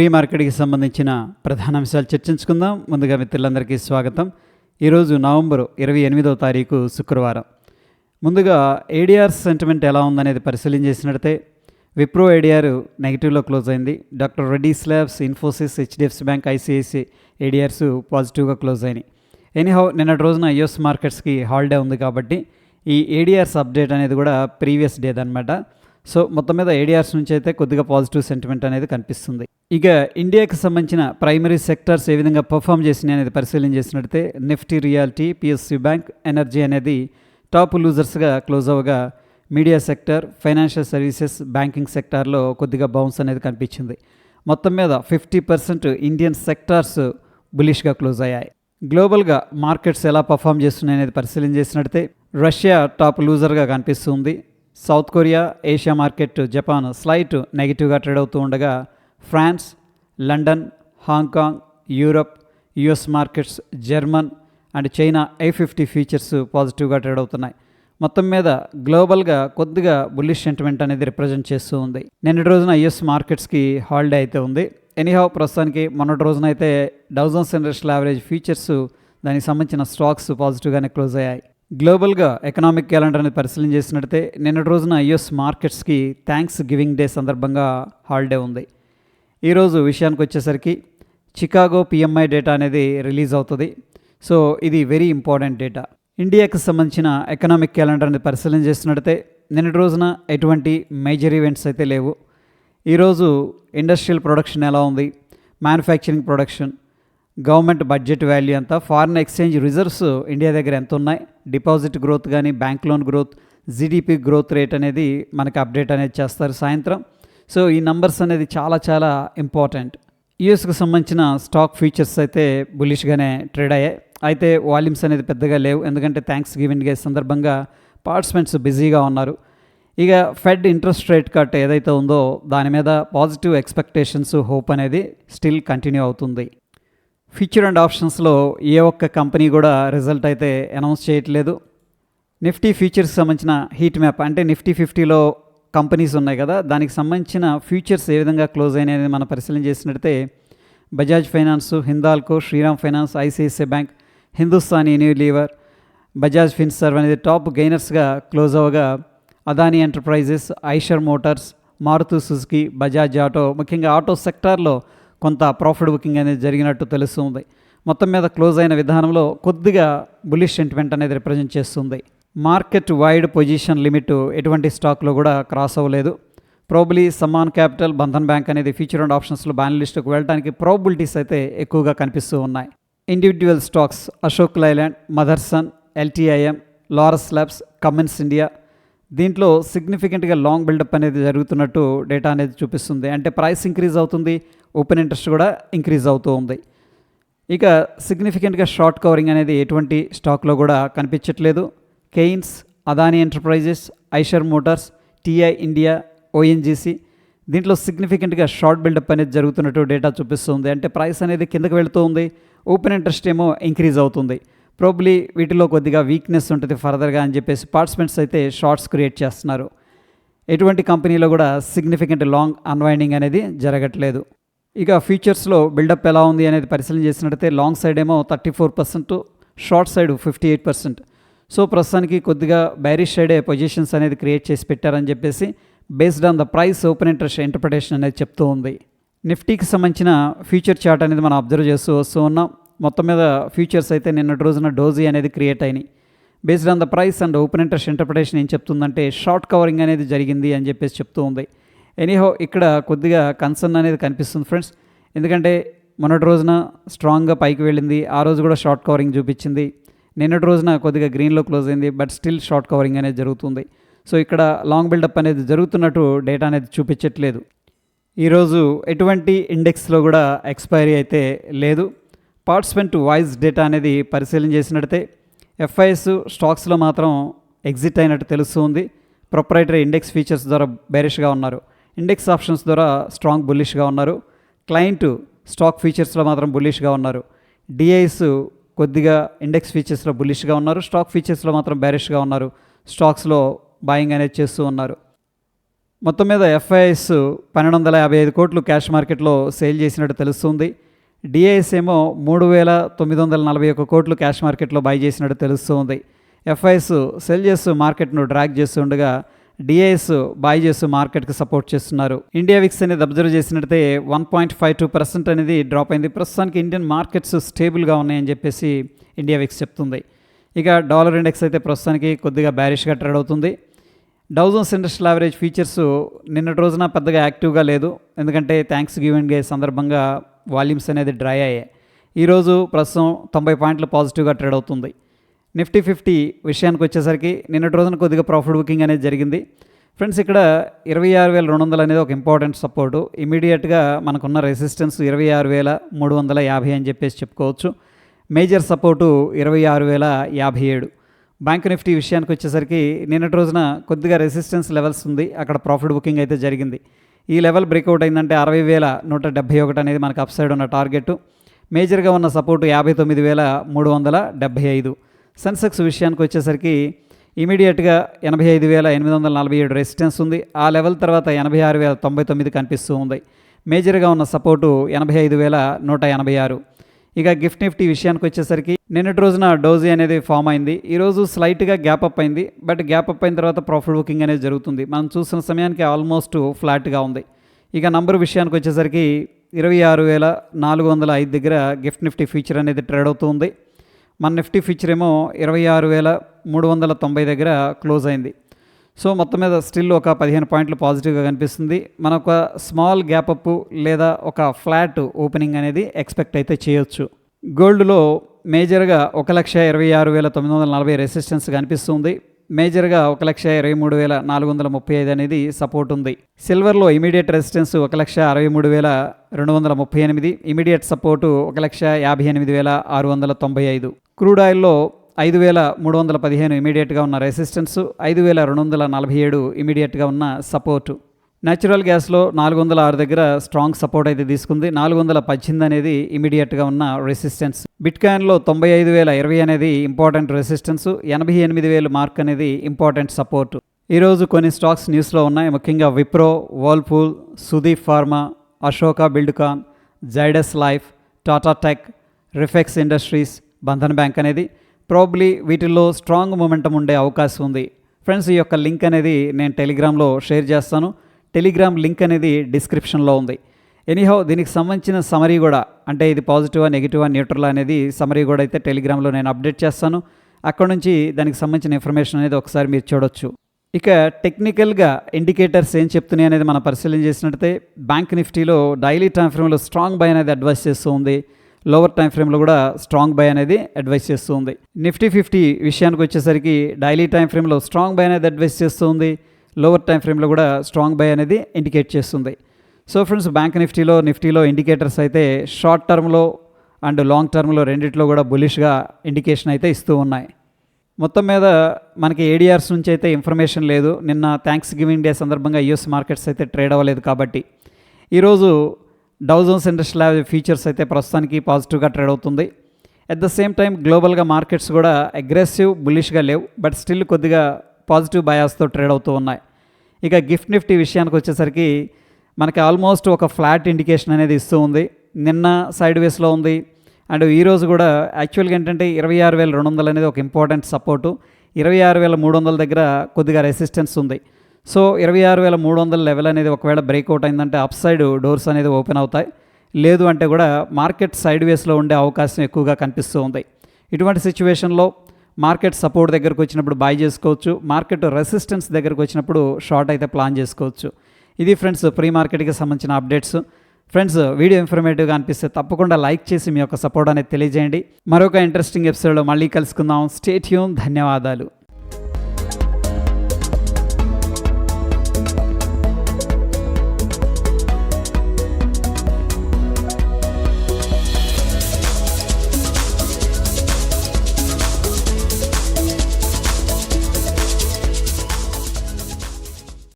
Pre మార్కెట్కి సంబంధించిన ప్రధాన అంశాలు చర్చించుకుందాం. ముందుగా మిత్రులందరికీ స్వాగతం. ఈరోజు నవంబర్ ఇరవై ఎనిమిదవ తారీఖు శుక్రవారం. ముందుగా ఏడిఆర్ సెంటిమెంట్ ఎలా ఉందనేది పరిశీలన చేసినట్టే విప్రో ఏడిఆర్ నెగిటివ్లో క్లోజ్ అయింది. Doctor Reddy labs Infosys HDFC bank ICICI ADRs పాజిటివ్గా క్లోజ్ అయినాయి. ఎనీహౌ నిన్నటి రోజున యుఎస్ మార్కెట్స్కి హాలిడే ఉంది కాబట్టి ఈ ఏడిఆర్స్ అప్డేట్ అనేది కూడా ప్రీవియస్ డేదనమాట అనమాట సో మొత్తం మీద ఏడిఆర్స్ నుంచి అయితే కొద్దిగా పాజిటివ్ సెంటిమెంట్ అనేది కనిపిస్తుంది. ఇక ఇండియాకి సంబంధించిన ప్రైమరీ సెక్టర్స్ ఏ విధంగా పర్ఫామ్ చేసినాయి అనేది పరిశీలన చేసినట్టయితే Nifty realty PSC bank energy అనేది టాప్ లూజర్స్గా close అవ్వగా media sector financial services banking సెక్టార్లో కొద్దిగా బౌన్స్ అనేది కనిపించింది. మొత్తం మీద ఫిఫ్టీ పర్సెంట్ ఇండియన్ సెక్టార్స్ బులిష్గా క్లోజ్ అయ్యాయి. గ్లోబల్గా మార్కెట్స్ ఎలా పర్ఫామ్ చేస్తున్నాయి అనేది పరిశీలన చేసినట్టయితే రష్యా టాప్ లూజర్గా కనిపిస్తుంది. South Korea Asia market Japan slight నెగిటివ్గా ట్రేడ్ అవుతూ ఉండగా France London Hong Kong Europe US markets German and China A fifty futures పాజిటివ్గా ట్రేడ్ అవుతున్నాయి. మొత్తం మీద గ్లోబల్గా కొద్దిగా బుల్లిష్ సెంటిమెంట్ అనేది రిప్రజెంట్ చేస్తూ ఉంది. నిన్నటి రోజున యుఎస్ మార్కెట్స్కి హాలిడే అయితే ఉంది. ఎనీహౌ ప్రస్తుతానికి మొన్నటి రోజున అయితే డౌజన్స్ ఇండస్ట్రియల్ యావరేజ్ ఫీచర్స్ దానికి సంబంధించిన స్టాక్స్ పాజిటివ్గానే క్లోజ్ అయ్యాయి. గ్లోబల్గా ఎకనామిక్ క్యాలెండర్ అనేది పరిశీలన చేసినట్టే నిన్నటి రోజున యుఎస్ మార్కెట్స్కి థ్యాంక్స్ గివింగ్ డే సందర్భంగా హాలిడే ఉంది. ఈరోజు విషయానికి వచ్చేసరికి చికాగో పిఎంఐ డేటా అనేది రిలీజ్ అవుతుంది. సో ఇది వెరీ ఇంపార్టెంట్ డేటా. ఇండియాకి సంబంధించిన ఎకనామిక్ క్యాలెండర్ని పరిశీలన చేసినట్టే నిన్నటి రోజున ఎటువంటి మేజర్ ఈవెంట్స్ అయితే లేవు. ఈరోజు ఇండస్ట్రియల్ ప్రొడక్షన్ ఎలా ఉంది? Manufacturing production government budget value ఎంత? ఫారిన్ ఎక్స్చేంజ్ రిజర్వ్స్ ఇండియా దగ్గర ఎంత ఉన్నాయి డిపాజిట్ గ్రోత్ కానీ bank loan growth GDP growth rate అనేది మనకి అప్డేట్ అనేది చేస్తారు సాయంత్రం. సో ఈ నంబర్స్ అనేది చాలా చాలా ఇంపార్టెంట్. యూఎస్కి సంబంధించిన స్టాక్ ఫీచర్స్ అయితే బులిష్గానే ట్రేడ్ అయ్యాయి. అయితే వాల్యూమ్స్ అనేది పెద్దగా లేవు. ఎందుకంటే థ్యాంక్స్ గివింగ్ డే సందర్భంగా పార్టిసిపెంట్స్ బిజీగా ఉన్నారు. ఇక ఫెడ్ ఇంట్రెస్ట్ రేట్ కట్ ఏదైతే ఉందో దాని మీద పాజిటివ్ ఎక్స్పెక్టేషన్స్ హోప్ అనేది స్టిల్ కంటిన్యూ అవుతుంది. ఫ్యూచర్ అండ్ ఆప్షన్స్లో ఏ ఒక్క కంపెనీ కూడా రిజల్ట్ అయితే అనౌన్స్ చేయట్లేదు. నిఫ్టీ ఫ్యూచర్స్ సంబంధించిన హీట్ మ్యాప్ అంటే నిఫ్టీ ఫిఫ్టీలో కంపెనీస్ ఉన్నాయి కదా దానికి సంబంధించిన ఫ్యూచర్స్ ఏ విధంగా క్లోజ్ అయినాయని మనం పరిశీలన చేసినట్లయితే Bajaj finance Hindalco Shriram finance ICICI bank Hindustan Unilever Bajaj Finserv అనేది టాప్ గెయినర్స్గా close అవ్వగా Adani enterprises Eicher motors Maruti Suzuki Bajaj auto ముఖ్యంగా ఆటో సెక్టార్లో కొంత ప్రాఫిట్ బుకింగ్ అనేది జరిగినట్టు తెలుస్తుంది. మొత్తం మీద క్లోజ్ అయిన విధానంలో కొద్దిగా బులిష్ సెంటిమెంట్ అనేది రిప్రజెంట్ చేస్తుంది. మార్కెట్ వైడ్ పొజిషన్ లిమిట్ ఎటువంటి స్టాక్లో కూడా క్రాస్ అవ్వలేదు. Probably Sammaan capital Bandhan bank అనేది ఫ్యూచర్ అండ్ ఆప్షన్స్లో బ్యాన్ లిస్టుకు వెళ్ళడానికి ప్రాబిలిటీస్ అయితే ఎక్కువగా కనిపిస్తూ ఉన్నాయి. Individual stocks Ashok Leyland Motherson LTIM Laurus labs Cummins India దీంట్లో సిగ్నిఫికెంట్గా లాంగ్ బిల్డప్ అనేది జరుగుతున్నట్టు డేటా అనేది చూపిస్తుంది. అంటే ప్రైస్ ఇంక్రీజ్ అవుతుంది ఓపెన్ ఇంట్రెస్ట్ కూడా ఇంక్రీజ్ అవుతూ ఉంది. ఇక సిగ్నిఫికెంట్గా షార్ట్ కవరింగ్ అనేది ఎటువంటి స్టాక్లో కూడా కనిపించట్లేదు. Kaynes Adani enterprises Eicher motors TI India ONGC దీంట్లో సిగ్నిఫికెంట్గా షార్ట్ బిల్డప్ అనేది జరుగుతున్నట్టు డేటా చూపిస్తుంది. అంటే ప్రైస్ అనేది కిందకు వెళుతూ ఉంది ఓపెన్ ఇంట్రెస్ట్ ఏమో ఇంక్రీజ్ అవుతుంది. ప్రోబ్లీ వీటిలో కొద్దిగా వీక్నెస్ ఉంటుంది ఫర్దర్గా అని చెప్పేసి పార్టిసిపెంట్స్ అయితే షార్ట్స్ క్రియేట్ చేస్తున్నారు. ఎటువంటి కంపెనీలో కూడా సిగ్నిఫికెంట్ లాంగ్ అన్వైండింగ్ అనేది జరగట్లేదు. ఇక ఫ్యూచర్స్లో బిల్డప్ ఎలా ఉంది అనేది పరిశీలన చేసినట్టయితే లాంగ్ సైడ్ ఏమో thirty four percent short side fifty eight percent so ప్రస్తుతానికి కొద్దిగా బ్యారిష్ సైడే పొజిషన్స్ అనేది క్రియేట్ చేసి పెట్టారని చెప్పేసి based on the price open interest interpretation అనేది చెప్తూ ఉంది. నిఫ్టీకి సంబంధించిన ఫ్యూచర్ చార్ట్ అనేది మనం అబ్జర్వ్ చేస్తూ వస్తూ ఉన్నాం. మొత్తం మీద ఫ్యూచర్స్ అయితే నిన్నటి రోజున డోజీ అనేది క్రియేట్ అయినాయి. Based on the price and open interest interpretation ఏం చెప్తుందంటే షార్ట్ కవరింగ్ అనేది జరిగింది అని చెప్పేసి చెప్తూ ఉంది. ఎనీహో ఇక్కడ కొద్దిగా కన్సర్న్ అనేది కనిపిస్తుంది ఫ్రెండ్స్ ఎందుకంటే మొన్నటి రోజున స్ట్రాంగ్గా పైకి వెళ్ళింది. ఆ రోజు కూడా షార్ట్ కవరింగ్ చూపించింది. నిన్నటి రోజున కొద్దిగా గ్రీన్లో క్లోజ్ అయింది. బట్ స్టిల్ షార్ట్ కవరింగ్ అనేది జరుగుతుంది. సో ఇక్కడ లాంగ్ బిల్డప్ అనేది జరుగుతున్నట్టు డేటా అనేది చూపించట్లేదు. ఈరోజు ఎటువంటి ఇండెక్స్లో కూడా ఎక్స్పైరీ అయితే లేదు. పార్టిసిపెంట్ వాయిస్ డేటా అనేది పరిశీలన చేసినట్టయితే ఎఫ్ఐఎస్ స్టాక్స్లో మాత్రం ఎగ్జిట్ అయినట్టు తెలుస్తుంది. ప్రొపరైటరీ ఇండెక్స్ ఫీచర్స్ ద్వారా బేరిష్గా ఉన్నారు. ఇండెక్స్ ఆప్షన్స్ ద్వారా స్ట్రాంగ్ బుల్లిష్గా ఉన్నారు. క్లయింట్ స్టాక్ ఫీచర్స్లో మాత్రం బుల్లిష్గా ఉన్నారు. డిఐస్ కొద్దిగా ఇండెక్స్ ఫీచర్స్లో బుల్లిష్గా ఉన్నారు. స్టాక్ ఫీచర్స్లో మాత్రం బేరిష్గా ఉన్నారు. స్టాక్స్లో బాయింగ్ అనేది చేస్తూ ఉన్నారు. మొత్తం మీద ఎఫ్ఐఎస్ పన్నెండు వందల యాభై ఐదు కోట్లు క్యాష్ మార్కెట్లో సేల్ చేసినట్టు తెలుస్తుంది. డిఐఎస్ ఏమో మూడు వేల తొమ్మిది వందల నలభై ఒక్క కోట్లు క్యాష్ మార్కెట్లో బై చేసినట్టు తెలుస్తుంది ఎఫ్ఐఎస్ సెల్ చేస్తూ మార్కెట్ను డ్రాగ్ చేస్తుండగా డిఐఎస్ బై చేస్తూ మార్కెట్కి సపోర్ట్ చేస్తున్నారు. ఇండియా విక్స్ అనేది అబ్జర్వ్ చేసినట్టయితే one point five two percent అనేది డ్రాప్ అయింది. ప్రస్తుతానికి ఇండియన్ మార్కెట్స్ స్టేబుల్గా ఉన్నాయని చెప్పేసి ఇండియా విక్స్ చెప్తుంది. ఇక డాలర్ ఇండెక్స్ అయితే ప్రస్తుతానికి కొద్దిగా బ్యారిష్గా ట్రేడ్ అవుతుంది. డౌజన్స్ ఇండస్ట్రియల్ యావరేజ్ ఫీచర్స్ నిన్నటి రోజున పెద్దగా యాక్టివ్గా లేదు. ఎందుకంటే థ్యాంక్స్ గివెన్ డే సందర్భంగా వాల్యూమ్స్ అనేది డ్రై అయ్యాయి. ఈరోజు ప్రస్తుతం తొంభై పాయింట్లు పాజిటివ్గా ట్రేడ్ అవుతుంది. నిఫ్టీ ఫిఫ్టీ విషయానికి వచ్చేసరికి నిన్నటి రోజున కొద్దిగా ప్రాఫిట్ బుకింగ్ అనేది జరిగింది. ఫ్రెండ్స్ ఇక్కడ ఇరవై ఆరు వేల రెండు వందలు అనేది ఒక ఇంపార్టెంట్ సపోర్టు. ఇమీడియట్గా మనకున్న రెసిస్టెన్స్ ఇరవై ఆరు వేల మూడు వందల యాభై అని చెప్పేసి చెప్పుకోవచ్చు. మేజర్ సపోర్టు ఇరవై ఆరు వేల యాభై ఏడు. బ్యాంక్ నిఫ్టీ విషయానికి వచ్చేసరికి నిన్నటి రోజున కొద్దిగా రెసిస్టెన్స్ లెవెల్స్ ఉంది. అక్కడ ప్రాఫిట్ బుకింగ్ అయితే జరిగింది. ఈ లెవెల్ బ్రేక్అవుట్ అయిందంటే అరవై వేల నూట డెబ్బై ఒకటి అనేది మనకు అప్ సైడ్ ఉన్న టార్గెట్ మేజర్గా ఉన్న సపోర్టు యాభై తొమ్మిది వేల మూడు వందల డెబ్బై ఐదు. సెన్సెక్స్ విషయానికి వచ్చేసరికి ఇమీడియట్గా ఎనభై ఐదు వేల ఎనిమిది వందల నలభై ఏడు రెసిస్టెన్స్ ఉంది. ఆ లెవెల్ తర్వాత ఎనభై ఆరు వేల తొంభై తొమ్మిది కనిపిస్తూ ఉంది. మేజర్గా ఉన్న సపోర్టు ఎనభై ఐదు వేల నూట ఎనభై ఆరు. ఇక గిఫ్ట్ నిఫ్టీ విషయానికి వచ్చేసరికి నిన్నటి రోజున డోజీ అనేది ఫామ్ అయింది. ఈరోజు స్లైట్గా గ్యాప్ అప్ అయింది. బట్ గ్యాప్ అప్ అయిన తర్వాత ప్రాఫిట్ బుకింగ్ అనేది జరుగుతుంది. మనం చూసిన సమయానికి ఆల్మోస్ట్ ఫ్లాట్గా ఉంది. ఇక నంబర్ విషయానికి వచ్చేసరికి ఇరవై ఆరు వేల నాలుగు వందల ఐదు దగ్గర గిఫ్ట్ నిఫ్టీ ఫీచర్ అనేది ట్రేడ్ అవుతుంది మన నిఫ్టీ ఫీచర్ ఏమో ఇరవై ఆరు వేల మూడు వందల తొంభై దగ్గర క్లోజ్ అయింది. సో మొత్తం మీద స్టిల్ ఒక పదిహేను పాయింట్లు పాజిటివ్గా కనిపిస్తుంది. మన ఒక స్మాల్ గ్యాప్ అప్ లేదా ఒక ఫ్లాట్ ఓపెనింగ్ అనేది ఎక్స్పెక్ట్ అయితే చేయొచ్చు. గోల్డ్లో మేజర్గా ఒక లక్ష ఇరవై ఆరు వేల తొమ్మిది వందల నలభై రెసిస్టెన్స్ కనిపిస్తుంది. మేజర్గా ఒక లక్ష ఇరవై మూడు వేల నాలుగు వందల ముప్పై ఐదు అనేది సపోర్ట్ ఉంది. సిల్వర్లో ఇమీడియట్ రెసిస్టెన్స్ ఒక లక్ష అరవై మూడు వేల రెండు వందల ముప్పై ఎనిమిది. ఇమీడియట్ సపోర్టు ఒక లక్ష యాభై ఎనిమిది వేల ఆరు వందల తొంభై ఐదు. క్రూడ్ ఆయిల్లో ఐదు వేల మూడు వందల పదిహేను ఇమీడియట్గా ఉన్న రెసిస్టెన్స్ ఐదు వేల రెండు వందల నలభై ఏడు ఇమీడియట్గా ఉన్న సపోర్టు. న్యాచురల్ గ్యాస్లో నాలుగు వందల ఆరు దగ్గర స్ట్రాంగ్ సపోర్ట్ అయితే తీసుకుంది. నాలుగు వందల పద్దెనిమిది అనేది ఇమీడియట్గా ఉన్న రెసిస్టెన్స్. బిట్కాయిన్లో తొంభై ఐదు వేల ఇరవై అనేది ఇంపార్టెంట్ రెసిస్టెన్స్. ఎనభై ఎనిమిది వేలు మార్క్ అనేది ఇంపార్టెంట్ సపోర్ట్. ఈరోజు కొన్ని స్టాక్స్ న్యూస్లో ఉన్నాయి. ముఖ్యంగా Wipro Whirlpool Sudeep Pharma Ashoka Buildcon Zydus Life Tata Tech Refex Industries Bandhan Bank అనేది. ప్రాబ్లీ వీటిల్లో స్ట్రాంగ్ మూమెంటం ఉండే అవకాశం ఉంది. ఫ్రెండ్స్ ఈ యొక్క లింక్ అనేది నేను టెలిగ్రామ్లో షేర్ చేస్తాను. టెలిగ్రామ్ లింక్ అనేది డిస్క్రిప్షన్లో ఉంది. ఎనీహౌ దీనికి సంబంధించిన సమరీ కూడా అంటే ఇది పాజిటివా నెగిటివా న్యూట్రల్ అనేది సమరీ కూడా అయితే టెలిగ్రామ్లో నేను అప్డేట్ చేస్తాను. అక్కడ నుంచి దానికి సంబంధించిన ఇన్ఫర్మేషన్ అనేది ఒకసారి మీరు చూడొచ్చు. ఇక టెక్నికల్గా ఇండికేటర్స్ ఏం చెప్తున్నాయి అనేది మనం పరిశీలన చేసినట్టయితే బ్యాంక్ నిఫ్టీలో డైలీ టైం ఫ్రేమ్లో స్ట్రాంగ్ బై అనేది అడ్వైస్ చేస్తూ ఉంది. లోవర్ టైం ఫ్రేమ్లో కూడా స్ట్రాంగ్ బై అనేది అడ్వైస్ చేస్తూ ఉంది. నిఫ్టీ ఫిఫ్టీ విషయానికి వచ్చేసరికి డైలీ టైం ఫ్రేమ్లో స్ట్రాంగ్ బై అనేది అడ్వైస్ చేస్తూ ఉంది. లోవర్ టైం ఫ్రేమ్లో కూడా స్ట్రాంగ్ బై అనేది ఇండికేట్ చేస్తుంది. సో ఫ్రెండ్స్ బ్యాంక్ నిఫ్టీలో నిఫ్టీలో ఇండికేటర్స్ అయితే షార్ట్ టర్మ్లో అండ్ లాంగ్ టర్మ్లో రెండిట్లో కూడా బులిష్గా ఇండికేషన్ అయితే ఇస్తూ ఉన్నాయి. మొత్తం మీద మనకి ఏడిఆర్స్ నుంచి అయితే ఇన్ఫర్మేషన్ లేదు. నిన్న థ్యాంక్స్ గివింగ్ డే సందర్భంగా యూఎస్ మార్కెట్స్ అయితే ట్రేడ్ అవ్వలేదు కాబట్టి. ఈరోజు డౌజన్స్ ఇండస్ట్రియల్ ఫీచర్స్ అయితే ప్రస్తుతానికి పాజిటివ్గా ట్రేడ్ అవుతుంది. అట్ ద సేమ్ టైం గ్లోబల్గా మార్కెట్స్ కూడా అగ్రెసివ్ బులిష్గా లేవు. బట్ స్టిల్ కొద్దిగా పాజిటివ్ బయాస్తో ట్రేడ్ అవుతూ ఉన్నాయి. ఇక గిఫ్ట్ నిఫ్టీ విషయానికి వచ్చేసరికి మనకి ఆల్మోస్ట్ ఒక ఫ్లాట్ ఇండికేషన్ అనేది ఇస్తూ ఉంది. నిన్న సైడ్ వేస్లో ఉంది. అండ్ ఈరోజు కూడా యాక్చువల్గా ఏంటంటే ఇరవై ఆరు వేల రెండు వందలు అనేది ఒక ఇంపార్టెంట్ సపోర్టు ఇరవై ఆరు వేల మూడు వందల దగ్గర కొద్దిగా రెసిస్టెన్స్ ఉంది. సో ఇరవై ఆరు వేల మూడు వందల లెవెల్ అనేది ఒకవేళ బ్రేక్అవుట్ అయిందంటే అప్ సైడ్ డోర్స్ అనేది ఓపెన్ అవుతాయి. లేదు అంటే కూడా మార్కెట్ సైడ్ వేస్లో ఉండే అవకాశం ఎక్కువగా కనిపిస్తూ ఉంది. ఇటువంటి సిచ్యువేషన్లో మార్కెట్ సపోర్ట్ దగ్గరకు వచ్చినప్పుడు బై చేసుకోవచ్చు. మార్కెట్ రెసిస్టెన్స్ దగ్గరకు వచ్చినప్పుడు షార్ట్ అయితే ప్లాన్ చేసుకోవచ్చు. ఇది ఫ్రెండ్స్ ప్రీ మార్కెట్కి సంబంధించిన అప్డేట్స్ ఫ్రెండ్స్ వీడియో ఇన్ఫర్మేటివ్గా అనిపిస్తే తప్పకుండా లైక్ చేసి మీ యొక్క సపోర్ట్ అనేది తెలియజేయండి. మరొక ఇంట్రెస్టింగ్ ఎపిసోడ్లో మళ్ళీ కలుసుకుందాం. స్టేట్యూన్ ధన్యవాదాలు.